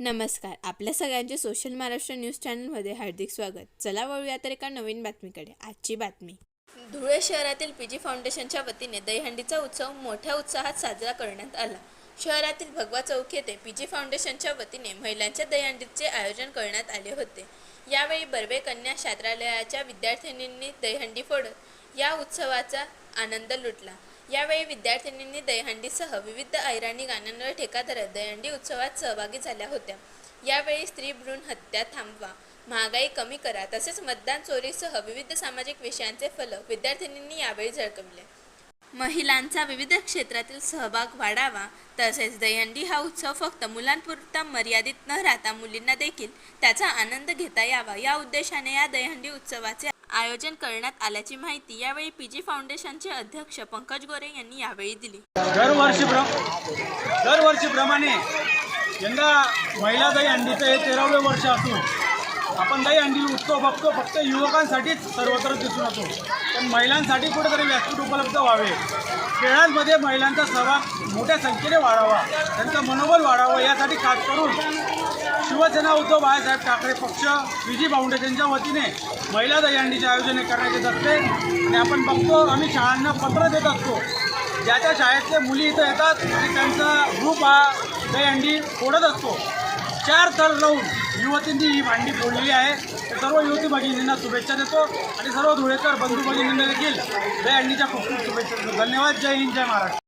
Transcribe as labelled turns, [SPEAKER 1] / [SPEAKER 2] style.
[SPEAKER 1] नमस्कार. आपल्या सगळ्यांचे सोशल महाराष्ट्र न्यूज चॅनलमध्ये हार्दिक स्वागत. चला वळूया तर एका नवीन बातमीकडे. आजची बातमी. धुळे शहरातील पी जी फाउंडेशनच्या वतीने दहीहंडीचा उत्सव मोठ्या उत्साहात साजरा करण्यात आला. शहरातील भगवा चौक येथे पी जी फाउंडेशनच्या वतीने महिलांच्या दहीहंडीचे आयोजन करण्यात आले होते. यावेळी बर्वे कन्या छात्रालयाच्या विद्यार्थिनींनी दहीहंडी फोडत या उत्सवाचा आनंद लुटला. यावेळी विद्यार्थिनींनी दहीहंडीसह विविध ऐराणी गाण्यांवर ठेका धरत दहीहंडी उत्सवात सहभागी झाल्या होत्या. यावेळी स्त्री भ्रूण हत्या थांबवा महागाई कमी करा तसेच मतदान चोरीसह विविध सामाजिक विषयांचे फलक विद्यार्थिनींनी यावेळी झळकवले. महिलांचा विविध क्षेत्रातील सहभाग वाढावा तसेच दहीहंडी हा उत्सव फक्त मुलांपुरता मर्यादित न राहता मुलींना देखील त्याचा आनंद घेता यावा या उद्देशाने या दहीहंडी उत्सवाचे आयोजन करण्यात आल्याची माहिती यावेळी पी जी फाउंडेशनचे अध्यक्ष पंकज गोरे यांनी यावेळी दिली.
[SPEAKER 2] दरवर्षी प्र दरवर्षीप्रमाणे यंदा महिला दही अंडीचं हे तेरावे वर्ष असून आपण दही अंडी उत्सव बघतो फक्त युवकांसाठीच सर्वत्र दिसून येतो. पण महिलांसाठी कुठेतरी व्यासपीठ उपलब्ध व्हावे. खेळांमध्ये महिलांचा सहभाग मोठ्या संख्येने वाढावा त्यांचं मनोबल वाढावं यासाठी खास करून शिवसेना उद्धव बाळासाहेब ठाकरे पक्ष विजी जी फाउंडेशनच्या वतीने महिला दहीहंडीचे आयोजन करण्यात येत असते आणि आपण बघतो आम्ही शाळांना पत्र देत असतो. ज्या त्या शाळेतले मुली इथं येतात आणि त्यांचा ग्रुप हा दहीहंडी फोडत असतो. चार थर लावून युवतींनी ही भांडी फोडलेली आहे. सर्व युवती भगिनींना शुभेच्छा देतो आणि सर्व धुळेकर बंधू भगिनींना देखील दहीहंडीच्या खूप खूप शुभेच्छा देतो. धन्यवाद. जय हिंद जय महाराष्ट्र.